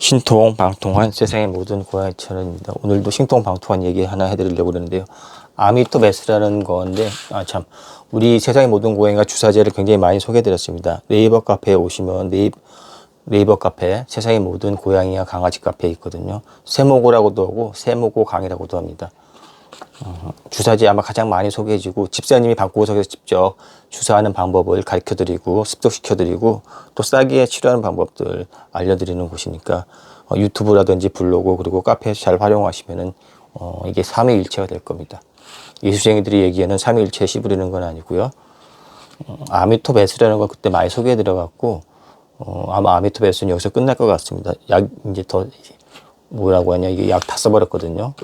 신통 방통한 세상의 모든 고양이 채널입니다. 오늘도 신통 방통한 얘기 하나 해드리려고 그러는데요. 아미토베스라는 건데 아 참 우리 세상의 모든 고양이가 주사제를 굉장히 많이 소개해드렸습니다. 네이버 카페에 오시면 네이버, 네이버 카페 세상의 모든 고양이와 강아지 카페에 있거든요. 세모고라고도 하고 세모고 강이라고도 합니다. 어, 주사제 아마 가장 많이 소개해주고 집사님이 방구석에서 직접 주사하는 방법을 가르쳐드리고 습득시켜드리고 또 싸게 치료하는 방법들 알려드리는 곳이니까 어, 유튜브라든지 블로그 그리고 카페에서 잘 활용하시면은 어, 이게 삼위일체가 될 겁니다. 예수쟁이들이 얘기하는 삼위일체 씹으리는 건 아니고요. 어, 아미토베스라는 건 그때 많이 소개해드려갖고 어, 아마 아미토베스는 여기서 끝날 것 같습니다. 약 이제 더 뭐라고 하냐 이게 약 다 써버렸거든요.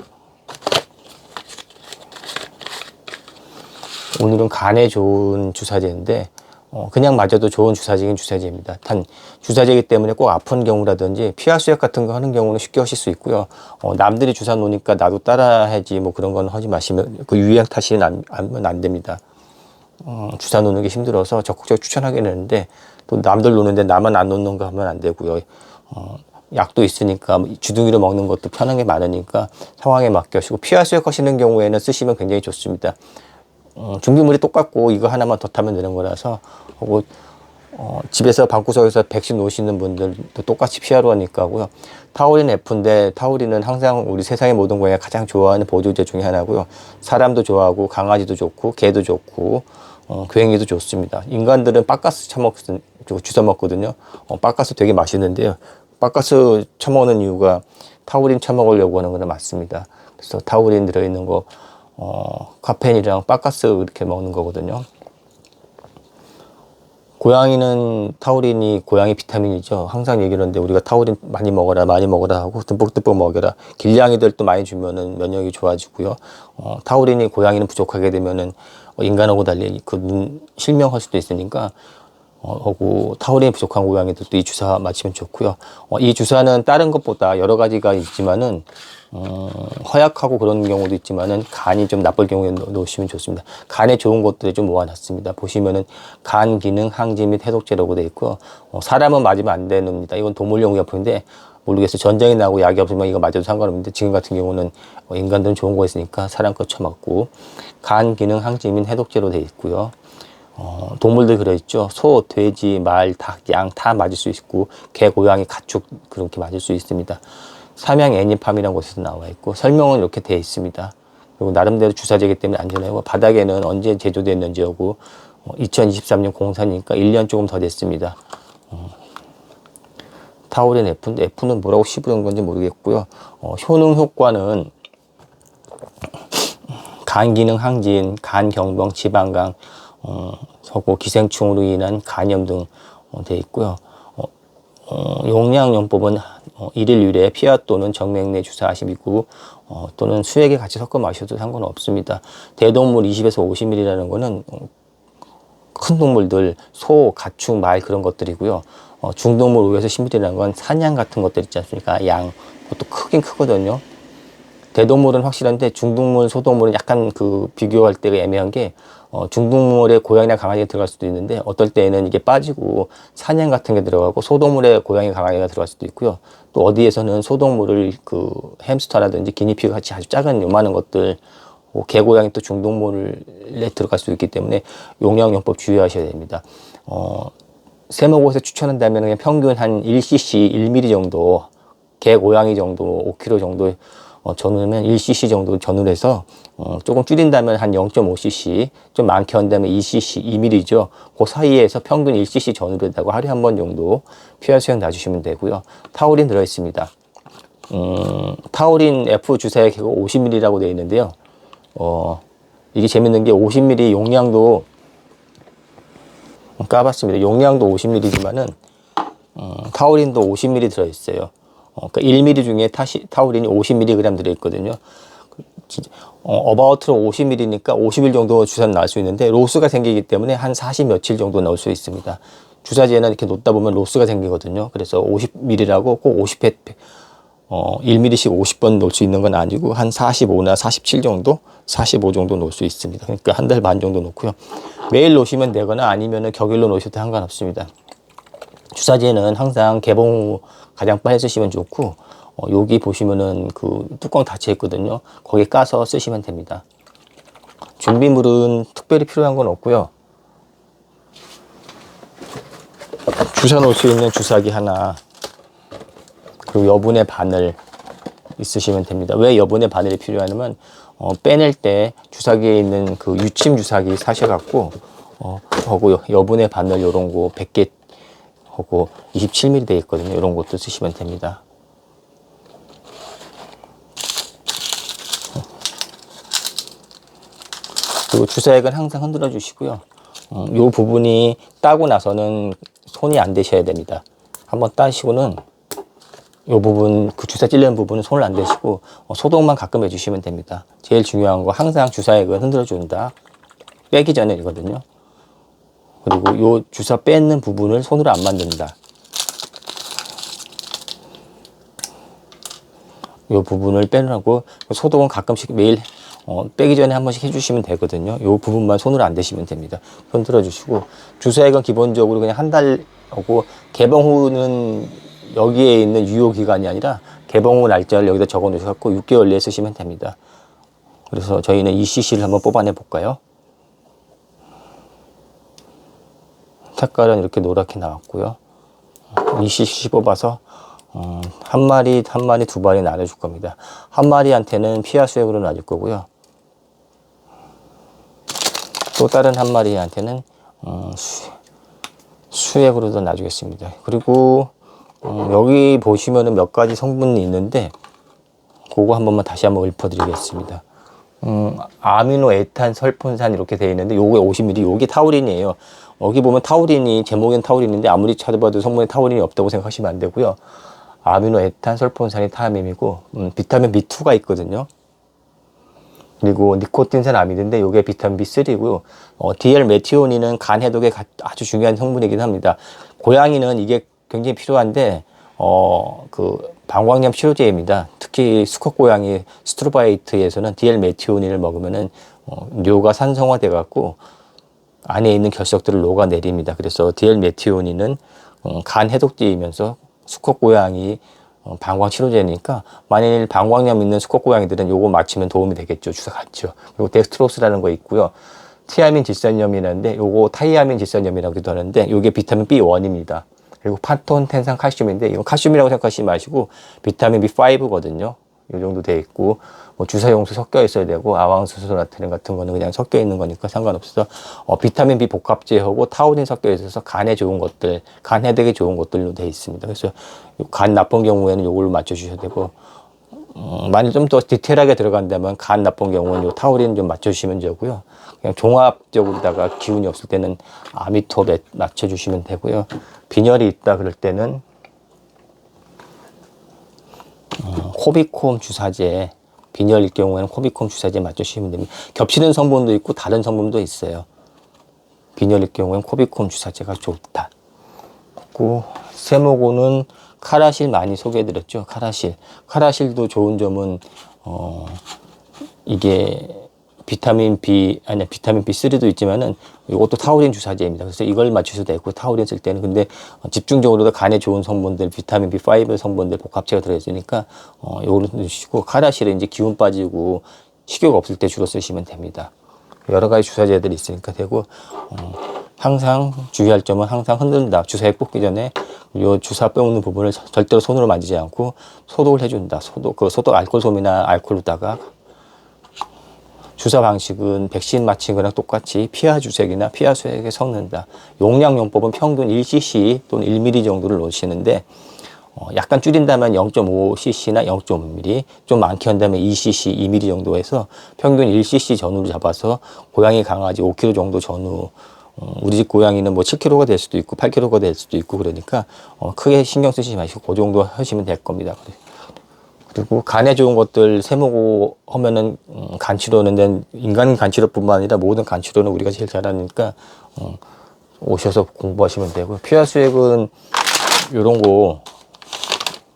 오늘은 간에 좋은 주사제인데 어, 그냥 맞아도 좋은 주사제긴 주사제입니다. 단 주사제이기 때문에 꼭 아픈 경우라든지 피하 수약 같은 거 하는 경우는 쉽게 하실 수 있고요. 어, 남들이 주사 놓으니까 나도 따라하지 뭐 그런 건 하지 마시면 그 유행 탓이 안, 안, 안 됩니다. 어, 주사 놓는 게 힘들어서 적극적으로 추천하게 되는데 또 남들 놓는데 나만 안 놓는 거 하면 안 되고요. 어, 약도 있으니까 주둥이로 먹는 것도 편한 게 많으니까 상황에 맡겨 시고 피하 수약 하시는 경우에는 쓰시면 굉장히 좋습니다. 어, 준비물이 똑같고 이거 하나만 더 타면 되는 거라서 하고 어, 집에서 방구석에서 백신 놓으시는 분들도 똑같이 피하러 하니까 하고요. 타우린 F인데 타우린은 항상 우리 세상의 모든 고양이가 가장 좋아하는 보조제 중에 하나고요. 사람도 좋아하고 강아지도 좋고 개도 좋고 어, 굉이도 좋습니다. 인간들은 바카스 처먹 주워 먹거든요. 어, 바카스 되게 맛있는데요. 바카스 처먹는 이유가 타우린 처먹으려고 하는 거는 맞습니다. 그래서 타우린 들어있는 거 어, 카페인이랑 바카스 이렇게 먹는 거거든요. 고양이는 타우린이 고양이 비타민이죠. 항상 얘기를 하는데 우리가 타우린 많이 먹어라, 많이 먹어라 하고 듬뿍듬뿍 먹여라. 길냥이들도 많이 주면은 면역이 좋아지고요. 어, 타우린이 고양이는 부족하게 되면은 어, 인간하고 달리 그 눈 실명할 수도 있으니까 어, 하고 타우린이 부족한 고양이들도 이 주사 맞히면 좋고요. 어, 이 주사는 다른 것보다 여러 가지가 있지만은 어, 허약하고 그런 경우도 있지만은 간이 좀 나쁠 경우에 놓으시면 좋습니다. 간에 좋은 것들을 좀 모아놨습니다. 보시면은 간 기능 항지 및 해독제라고 되어 있고요. 어, 사람은 맞으면 안 되는입니다. 이건 동물용 의약품인데 모르겠어요. 전쟁이 나고 약이 없으면 이거 맞아도 상관없는데 지금 같은 경우는 어, 인간들은 좋은 거 있으니까 사람 거 처맞고 간 기능 항지 및 해독제로 되어 있고요. 어, 동물들 그려있죠. 소, 돼지, 말, 닭, 양 다 맞을 수 있고 개, 고양이, 가축 그렇게 맞을 수 있습니다. 삼양 애니팜이라는 곳에서 나와 있고 설명은 이렇게 되어 있습니다. 그리고 나름대로 주사제기 때문에 안전하고 바닥에는 언제 제조됐는지 하고 어, 2023년 공사니까 1년 조금 더 됐습니다. 어, 타오렌 F인데 F는 뭐라고 씹으는 건지 모르겠고요. 어, 효능 효과는 간 기능 항진, 간 경병, 지방강, 어, 서고 기생충으로 인한 간염 등 어, 있고요. 어, 어, 용량용법은 어, 일일 유래 피하 또는 정맥내 주사하시고 어, 또는 수액에 같이 섞어 마셔도 상관없습니다. 대동물 20에서 50ml라는 거는 어, 큰 동물들 소, 가축, 말 그런 것들이고요. 어, 중동물 5에서 10ml라는 건 사냥 같은 것들 있지 않습니까? 양 그것도 크긴 크거든요. 대동물은 확실한데 중동물, 소동물은 약간 그 비교할 때가 애매한 게 어, 중동물의 고양이나 강아지가 들어갈 수도 있는데 어떨 때는 이게 빠지고 사냥 같은 게 들어가고 소동물의 고양이, 강아지가 들어갈 수도 있고요. 또 어디에서는 소동물을 그 햄스터라든지 기니피그 같이 아주 작은 요만한 것들 뭐 개고양이 또 중동물에 들어갈 수 있기 때문에 용량용법 주의하셔야 됩니다. 어, 세모곳에 추천한다면 그냥 평균 한 1cc, 1mm 정도 개 고양이 정도 5kg 정도 어, 전후면 1cc 정도 전후를 해서 어, 조금 줄인다면 한 0.5cc 좀 많게 한다면 2cc, 2mm죠. 그 사이에서 평균 1cc 전후로다가 하루에 한 번 정도 피할 수행 놔주시면 되고요. 타우린 들어있습니다. 음, 타우린 F 주사의 개가 50ml라고 되어 있는데요. 어, 이게 재밌는 게 50ml 용량도 까봤습니다. 용량도 50ml지만은 음, 타우린도 50ml 들어있어요. 어, 그러니까 1mm 중에 타시, 타우린이 50mg 들어있거든요. 진짜, 어, 어바웃으로 50ml니까 50일 정도 주사는 나올 수 있는데 로스가 생기기 때문에 한 40 며칠 정도 나올 수 있습니다. 주사제는 이렇게 놓다 보면 로스가 생기거든요. 그래서 50ml라고 꼭 50회, 어, 1mm씩 50번 놓을 수 있는 건 아니고 한 45나 47 정도, 45 정도 놓을 수 있습니다. 그러니까 한 달 반 정도 놓고요. 매일 놓으시면 되거나 아니면은 격일로 놓으셔도 상관없습니다. 주사제는 항상 개봉 후 가장 빨리 쓰시면 좋고 어, 여기 보시면은 그 뚜껑 닫혀 있거든요. 거기 까서 쓰시면 됩니다. 준비물은 특별히 필요한 건 없고요. 주사 놓을 수 있는 주사기 하나 그리고 여분의 바늘 있으시면 됩니다. 왜 여분의 바늘이 필요하냐면 어, 빼낼 때 주사기에 있는 그 유침 주사기 사셔갖고 어, 여- 여분의 바늘 요런 거 100개 하고 27mm 돼 있거든요. 이런 것도 쓰시면 됩니다. 그리고 주사액은 항상 흔들어 주시고요. 어, 요 부분이 따고 나서는 손이 안 대셔야 됩니다. 한번 따시고는 요 부분 그 주사 찔리는 부분은 손을 안 대시고 어, 소독만 가끔 해주시면 됩니다. 제일 중요한 거 항상 주사액은 흔들어 준다. 빼기 전에이거든요. 그리고 요 주사 뺏는 부분을 손으로 안 만든다. 요 부분을 빼라고 소독은 가끔씩 매일 어, 빼기 전에 한 번씩 해주시면 되거든요. 요 부분만 손으로 안 대시면 됩니다. 손 들어주시고 주사액은 기본적으로 그냥 한 달 하고 개봉 후는 여기에 있는 유효 기간이 아니라 개봉 후 날짜를 여기다 적어 놓으셔서 6개월 내에 쓰시면 됩니다. 그래서 저희는 이 CC를 한번 뽑아내 볼까요? 색깔은 이렇게 노랗게 나왔고요. 이 CC 뽑아서 음, 한 마리, 한 마리, 두 마리 나눠줄 겁니다. 한 마리한테는 피하 수액으로 놔줄 거고요. 또 다른 한 마리한테는 음, 수, 수액으로도 놔주겠습니다. 그리고 음, 여기 보시면은 몇 가지 성분이 있는데 그거 한 번만 다시 한번 읊어드리겠습니다. 음, 아미노 에탄 설폰산 이렇게 되어 있는데 요게 50ml 요게 타우린이에요. 여기 보면 타우린이 제목엔 타우린인데 아무리 찾아봐도 성분에 타우린이 없다고 생각하시면 안 되고요. 아미노 에탄 설폰산이 타함임이고 음, 비타민 B2가 있거든요. 그리고 니코틴산 아미드인데 요게 비타민 B3고요. 어, DL 메티오닌은 간 해독에 가- 아주 중요한 성분이긴 합니다. 고양이는 이게 굉장히 필요한데 어, 그 방광염 치료제입니다. 특히 수컷 고양이 스트로바이트에서는 DL 메티오닌을 먹으면은 어, 뇨가 산성화돼 갖고 안에 있는 결석들을 녹아내립니다. 그래서 DL 메티오닌은 어, 간 해독제이면서 수컷 고양이 어, 방광 치료제니까 만일 방광염 있는 수컷 고양이들은 요거 맞추면 도움이 되겠죠. 주사 같죠. 그리고 덱스트로스라는 거 있고요. 티아민 질산염이라는데 요거 타이아민 질산염이라고도 하는데 요게 비타민 B1입니다. 그리고 파톤, 텐산, 칼슘인데 이건 칼슘이라고 생각하시지 마시고 비타민 B5거든요. 요 정도 돼 있고 뭐 주사 용수 섞여 있어야 되고 아왕수소 나트륨 같은 거는 그냥 섞여 있는 거니까 상관없어서 어, 비타민 B 복합제하고 타우린 섞여 있어서 간에 좋은 것들, 간 해독에 좋은 것들로 돼 있습니다. 그래서 요간 나쁜 경우에는 요걸로 맞춰 주셔야 되고 음, 만약 좀 더 디테일하게 들어간다면 간 나쁜 경우는 요 타우린 좀 맞춰주시면 되고요. 그냥 종합적으로다가 기운이 없을 때는 아미톱에 맞춰주시면 되고요. 빈혈이 있다 그럴 때는 음, 코비콤 주사제 빈혈일 경우에는 코비콤 주사제 맞춰주시면 됩니다. 겹치는 성분도 있고 다른 성분도 있어요. 빈혈일 경우에는 코비콤 주사제가 좋다. 있고 세모고는 카라실 많이 소개해드렸죠. 카라실. 카라실도 좋은 점은 어 이게 비타민 B 아니 비타민 B3도 있지만은 이것도 타우린 주사제입니다. 그래서 이걸 맞추셔도 되고 타우린 쓸 때는 근데 어, 집중적으로 간에 좋은 성분들 비타민 B5 성분들 복합체가 들어있으니까 어 요거를 드시고 카라실은 이제 기운 빠지고 식욕 없을 때 주로 쓰시면 됩니다. 여러 가지 주사제들이 있으니까 되고 어, 항상 주의할 점은 항상 흔들다. 주사에 뽑기 전에 요 주사 빼오는 부분을 저- 절대로 손으로 만지지 않고 소독을 해준다. 소독 그 소독 알코올 솜이나 알코올로다가 주사 방식은 백신 맞힌 거랑 똑같이 피하 주색이나 피하 수액에 섞는다. 용량 용법은 평균 1cc 또는 1ml 정도를 넣으시는데 어, 약간 줄인다면 0.5cc나 0.5mm, 좀 많게 한다면 2cc, 2mm 정도 해서 평균 1cc 전후로 잡아서 고양이 강아지 5kg 정도 전후 어, 우리 집 고양이는 뭐 7kg가 될 수도 있고 8kg가 될 수도 있고 그러니까 어, 크게 신경 쓰시지 마시고 그 정도 하시면 될 겁니다. 그리고 간에 좋은 것들 세모고 하면은 음, 간 치료는 된 인간 간 치료뿐만 아니라 모든 간 치료는 우리가 제일 잘하니까 어, 오셔서 공부하시면 되고요. 피하 수액은 요런 거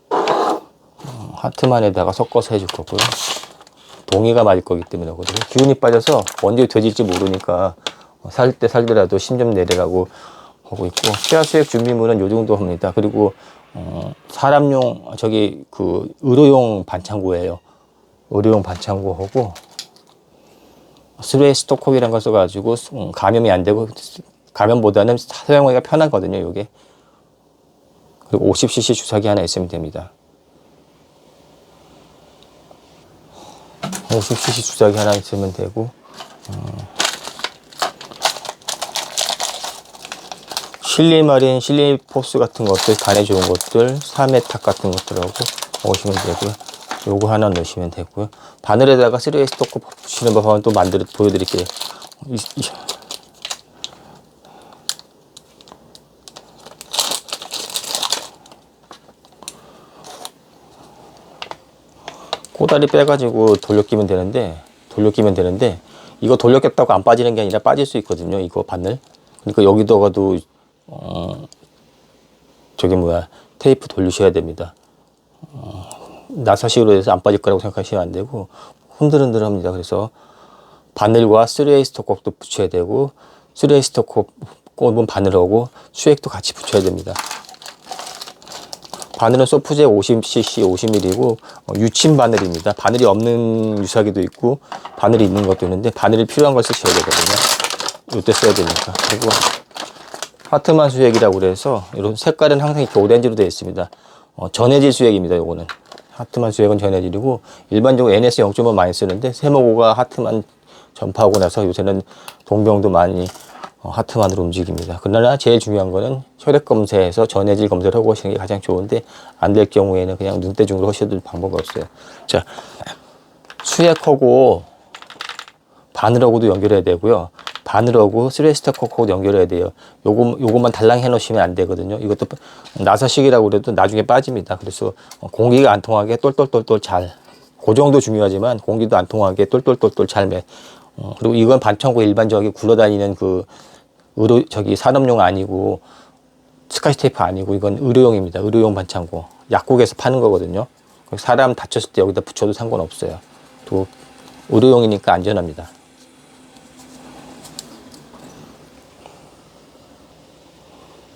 어, 하트만에다가 섞어서 해줄 거고요. 동의가 맞을 거기 때문에 그거든요. 기운이 빠져서 언제 되질지 모르니까 살 때 살더라도 심좀 내리라고 하고 있고 피아 수액 준비물은 요 정도 합니다. 그리고 어, 사람용 저기 그 의료용 반창고예요. 의료용 반창고하고 스레이 스토컵이라는 걸 써가지고 음, 감염이 안 되고 감염보다는 사용하기가 편하거든요. 이게 그리고 50cc 주사기 하나 있으면 됩니다. 50cc 주사기 하나 있으면 되고 실리마린, 실리포스 같은 것들, 간에 좋은 것들, 사메탁 같은 것들하고 넣으시면 되고요. 요거 하나 넣으시면 되고요. 바늘에다가 쓰레기 스토커 붙이는 법 한번 또 만들어 보여드릴게요. 꼬다리 빼가지고 돌려 끼면 되는데 돌려 끼면 되는데 이거 돌려 꼈다고 안 빠지는 게 아니라 빠질 수 있거든요 이거 바늘 그러니까 여기다가도 어 저기 뭐야 테이프 돌리셔야 됩니다 어, 나사식으로 해서 안 빠질 거라고 생각하시면 안 되고 흔들흔들합니다 그래서 바늘과 쓰레이 스토커도 붙여야 되고 쓰레이 꼽은 바늘하고 수액도 같이 붙여야 됩니다 바늘은 소프제 50cc 50ml고 어, 유침 바늘입니다. 바늘이 없는 유사기도 있고 바늘이 있는 것도 있는데 바늘이 필요한 걸 쓰셔야 되거든요. 이때 써야 되니까. 그리고 하트만 수액이라고 그래서 이런 색깔은 항상 이렇게 오렌지로 되어 있습니다. 어, 전해질 수액입니다. 요거는 하트만 수액은 전해질이고 일반적으로 NS 0.5 많이 쓰는데 세모고가 하트만 전파하고 나서 요새는 동병도 많이 어, 하트만으로 움직입니다. 그러나 제일 중요한 거는 혈액 검사에서 전해질 검사를 하고 하시는 게 가장 좋은데 안 될 경우에는 그냥 눈대중으로 하셔도 방법이 없어요. 자, 수액하고 바늘하고도 연결해야 되고요. 바늘하고 스레스터코하고도 연결해야 돼요. 요거, 요것만 달랑 해 놓으시면 안 되거든요. 이것도 나사식이라고 그래도 나중에 빠집니다. 그래서 공기가 안 통하게 똘똘똘똘 잘. 그 정도 중요하지만 공기도 안 통하게 똘똘똘똘 잘 매. 어, 그리고 이건 반창고 일반적인 굴러다니는 그 의료 저기 산업용 아니고 스카치 테이프 아니고 이건 의료용입니다. 의료용 반창고 약국에서 파는 거거든요. 사람 다쳤을 때 여기다 붙여도 상관없어요. 또 의료용이니까 안전합니다.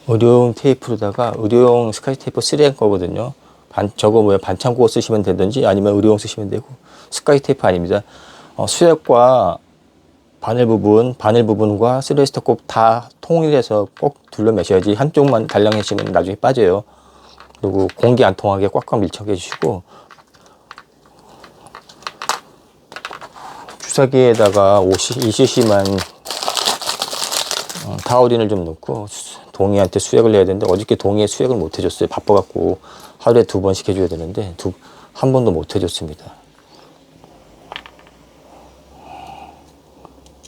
의료용 테이프로다가 의료용 스카치 테이프 3M 거거든요. 반, 저거 뭐야 반창고 쓰시면 되든지 아니면 의료용 쓰시면 되고 스카치 테이프 아닙니다. 어, 수액과 바늘 부분, 바늘 부분과 스레스터 꼽다 통일해서 꼭 둘러 매셔야지 한쪽만 달랑 해시면 나중에 빠져요. 그리고 공기 안 통하게 꽉꽉 밀착해 주시고 주사기에다가 50, 20cc만 어, 타우린을 좀 넣고 수- 동이한테 수액을 해야 되는데 어저께 동이에 수액을 못 해줬어요. 바빠갖고 하루에 두 번씩 해줘야 되는데 두, 한 번도 못 해줬습니다.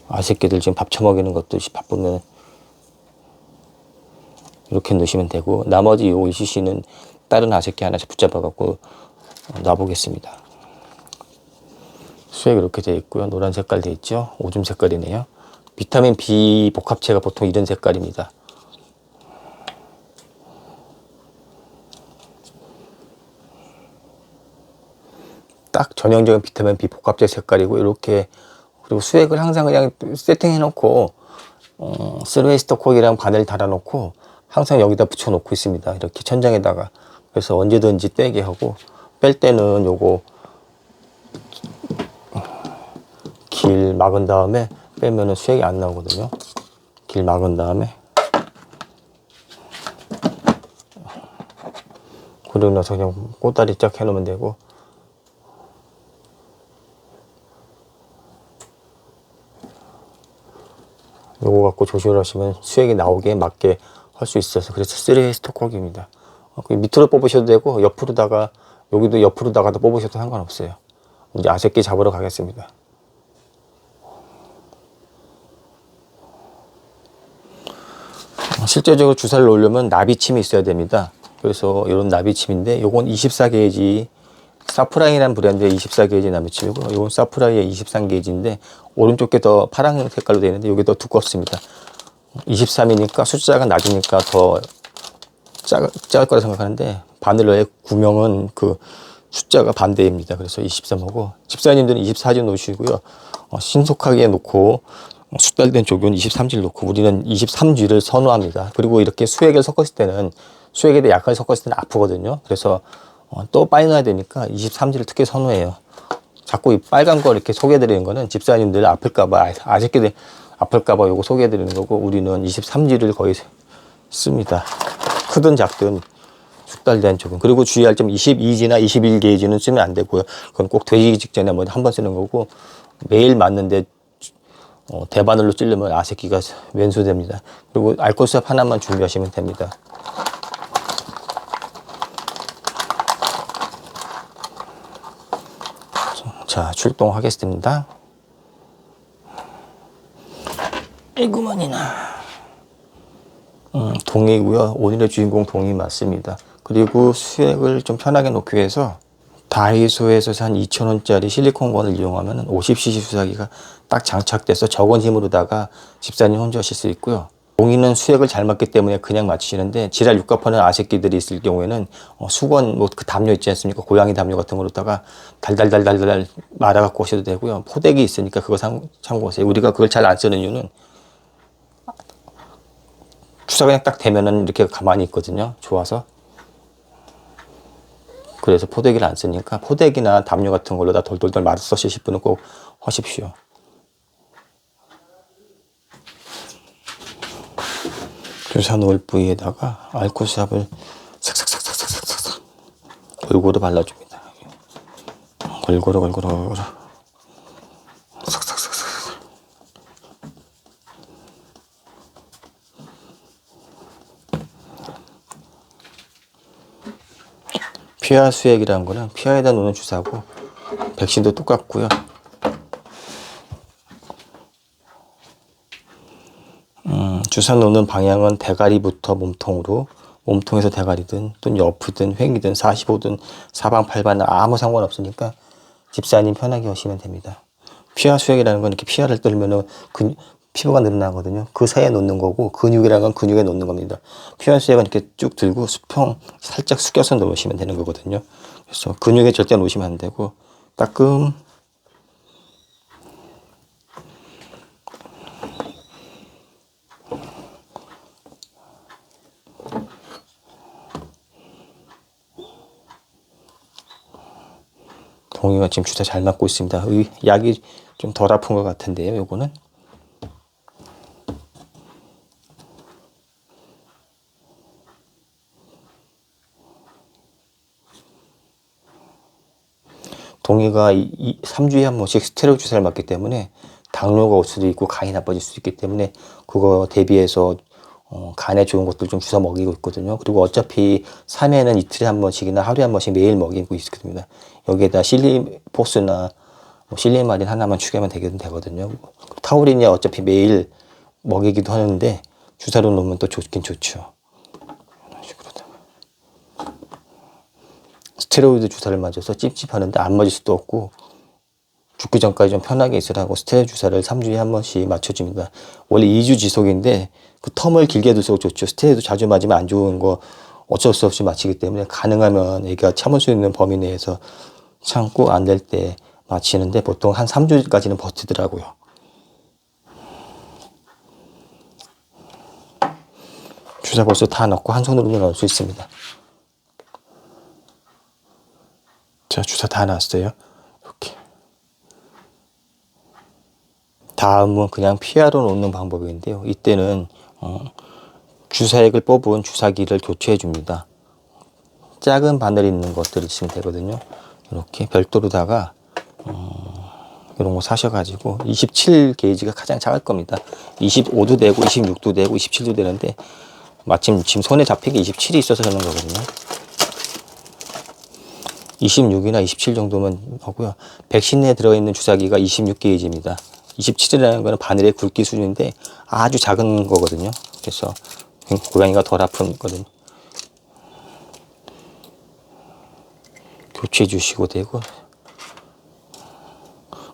아 새끼들 지금 밥 처먹이는 것도 시- 바쁘면 이렇게 넣으시면 되고 나머지 요 20cc는 다른 아새끼 하나씩 붙잡아갖고 어, 놔보겠습니다. 수액 이렇게 되어 있고요. 노란 색깔 되어 있죠. 오줌 색깔이네요. 비타민 B 복합체가 보통 이런 색깔입니다. 딱 전형적인 비타민 B 복합체 색깔이고 이렇게 그리고 수액을 항상 그냥 세팅해 놓고 어, 스웨이스토콕이랑 바늘 달아 놓고 항상 여기다 붙여 놓고 있습니다. 이렇게 천장에다가 그래서 언제든지 떼게 하고 뺄 때는 요거 길 막은 다음에 빼면은 수액이 안 나오거든요. 길 막은 다음에 그러고 나서 그냥 꼬다리 쫙 해놓으면 되고 요거 갖고 조절하시면 수액이 나오게 맞게 할 수 있어서 그래서 쓰레기 스토커기입니다. 어, 그 밑으로 뽑으셔도 되고 옆으로다가 여기도 옆으로다가도 뽑으셔도 상관없어요. 이제 아새끼 잡으러 가겠습니다. 실제적으로 주사를 놓으려면 나비침이 있어야 됩니다. 그래서 이런 나비침인데 요건 24게이지 사프라이라는 브랜드의 24게이지 나비침이고 요건 사프라이의 23게이지인데 오른쪽 게 더 파란 색깔로 되어 있는데 이게 더 두껍습니다. 23이니까 숫자가 낮으니까 더 작, 작을 거라 생각하는데 바늘러의 구명은 그 숫자가 반대입니다. 그래서 23하고 집사님들은 24좀 놓으시고요. 어, 신속하게 놓고 숙달된 조교는 23주를 놓고 우리는 23주를 선호합니다. 그리고 이렇게 수액을 섞었을 때는 수액에 대해 약을 섞었을 때는 아프거든요. 그래서 어, 또 빨리 넣어야 되니까 23주를 특히 선호해요. 자꾸 이 빨간 거 이렇게 소개해드리는 거는 집사님들 아플까봐 아직끼리 아플까봐 요거 소개해드리는 거고 우리는 23주를 거의 씁니다. 크든 작든 숙달된 조금 그리고 주의할 점 22지나 21게이지는 쓰면 안 되고요. 그건 꼭 되기 직전에 뭐 한 번 쓰는 거고 매일 맞는데 어, 대바늘로 찌르면 아새끼가 왼수됩니다. 그리고 알코올 수압 하나만 준비하시면 됩니다. 자, 출동하겠습니다. 이구만이나. 음, 동이고요. 오늘의 주인공 동이 맞습니다. 그리고 수액을 좀 편하게 놓기 위해서 다이소에서 산 2,000원짜리 실리콘건을 이용하면 50cc 수사기가 딱 장착돼서 적은 힘으로다가 집사님 혼자 하실 수 있고요. 동이는 수액을 잘 맞기 때문에 그냥 맞추시는데 지랄 육갑하는 아새끼들이 있을 경우에는 어, 수건 뭐 그 담요 있지 않습니까? 고양이 담요 같은 거로다가 달달달달달 말아 갖고 오셔도 되고요. 포대기 있으니까 그거 참- 참고하세요. 우리가 그걸 잘 안 쓰는 이유는 주사 그냥 딱 대면은 이렇게 가만히 있거든요. 좋아서. 그래서 포대기를 안 쓰니까 포대기나 담요 같은 걸로 다 돌돌돌 말아 쓰실 분은 꼭 하십시오. 주사 놓을 부위에다가 알코올 삽을 삭삭삭삭삭삭삭 골고루 발라줍니다. 골고루 골고루 골고루 피하 수액이라는 거는 피하에다 놓는 주사고 백신도 똑같고요. 주사 놓는 방향은 대가리부터 몸통으로 몸통에서 대가리든 또는 옆이든 횡이든 45든 사방팔방 아무 상관없으니까 집사님 편하게 하시면 됩니다. 피하 수액이라는 건 이렇게 피하를 떨면은 근, 피부가 늘어나거든요. 그 사이에 놓는 거고 근육이라는 건 근육에 놓는 겁니다. 피하 수액은 이렇게 쭉 들고 수평 살짝 숙여서 놓으시면 되는 거거든요. 그래서 근육에 절대 놓으시면 안 되고 따끔 동이가 지금 주사 잘 맞고 있습니다. 의- 약이 좀 덜 아픈 것 같은데요, 요거는. 동이가 이, 이 3주에 한 번씩 스테로이드 주사를 맞기 때문에 당뇨가 올 수도 있고 간이 나빠질 수도 있기 때문에 그거 대비해서 어, 간에 좋은 것들 좀 주사 먹이고 있거든요. 그리고 어차피 3회는 이틀에 한 번씩이나 하루에 한 번씩 매일 먹이고 있거든요. 여기에다 실리포스나 뭐 실리마린 하나만 추가하면 되긴 되거든요. 타우린이 어차피 매일 먹이기도 하는데 주사로 놓으면 또 좋긴 좋죠. 이런 식으로다가. 스테로이드 주사를 맞아서 찝찝하는데 안 맞을 수도 없고 죽기 전까지 좀 편하게 있으라고 스테로이드 주사를 3주에 한 번씩 맞춰줍니다. 원래 2주 지속인데 그 텀을 길게 둘수록 좋죠. 스테로이드 자주 맞으면 안 좋은 거 어쩔 수 없이 맞히기 때문에 가능하면 애가 참을 수 있는 범위 내에서 참고 안 될 때 맞히는데 보통 한 3주까지는 버티더라고요. 주사 벌써 다 넣고 한 손으로도 넣을 수 있습니다. 자, 주사 다 넣었어요. 이렇게. 다음은 그냥 피하러 놓는 방법인데요. 이때는 어, 주사액을 뽑은 주사기를 교체해 줍니다. 작은 바늘 있는 것들 있으면 되거든요. 이렇게 별도로다가 어, 이런 거 사셔가지고 27 게이지가 가장 작을 겁니다. 25도 되고 26도 되고 27도 되는데 마침 지금 손에 잡히게 27이 있어서 그런 거거든요. 26이나 27 정도면 하고요. 백신 내에 들어있는 주사기가 26 게이지입니다. 27이라는 거는 바늘의 굵기 수준인데 아주 작은 거거든요. 그래서 고양이가 덜 아프거든요. 교체해 주시고 되고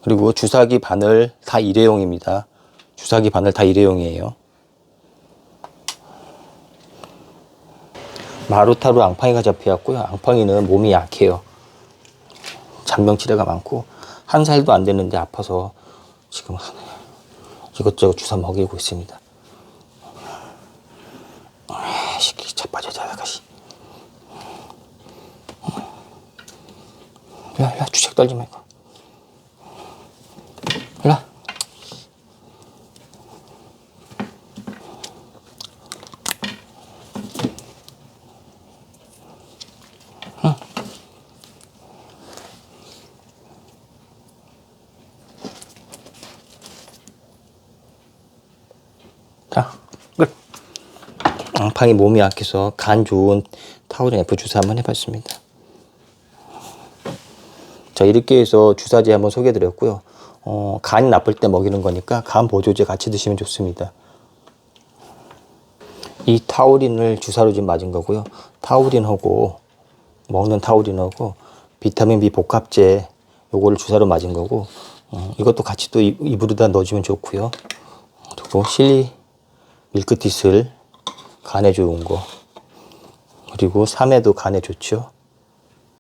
그리고 주사기 바늘 다 일회용입니다. 주사기 바늘 다 일회용이에요. 마루타로 앙팡이가 잡혀왔고요. 앙팡이는 몸이 약해요. 잔병치레가 많고 한 살도 안 됐는데 아파서 지금 이것저것 주사 먹이고 있습니다. 아, 시키 자빠져자 아가씨. 일로 일로 주책 떨지 말고. 앙팡이 몸이 약해서 간 좋은 타우린 F 주사 한번 해봤습니다. 자, 이렇게 해서 주사제 한번 소개해드렸고요. 어, 간이 나쁠 때 먹이는 거니까 간 보조제 같이 드시면 좋습니다. 이 타우린을 주사로 지금 맞은 거고요. 타우린하고 먹는 타우린하고 비타민 B 복합제 요거를 주사로 맞은 거고 어, 이것도 같이 또 입- 입으로다 넣어주면 좋고요. 그리고 실리 밀크티슬 간에 좋은 거 그리고 삼해도 간에 좋죠.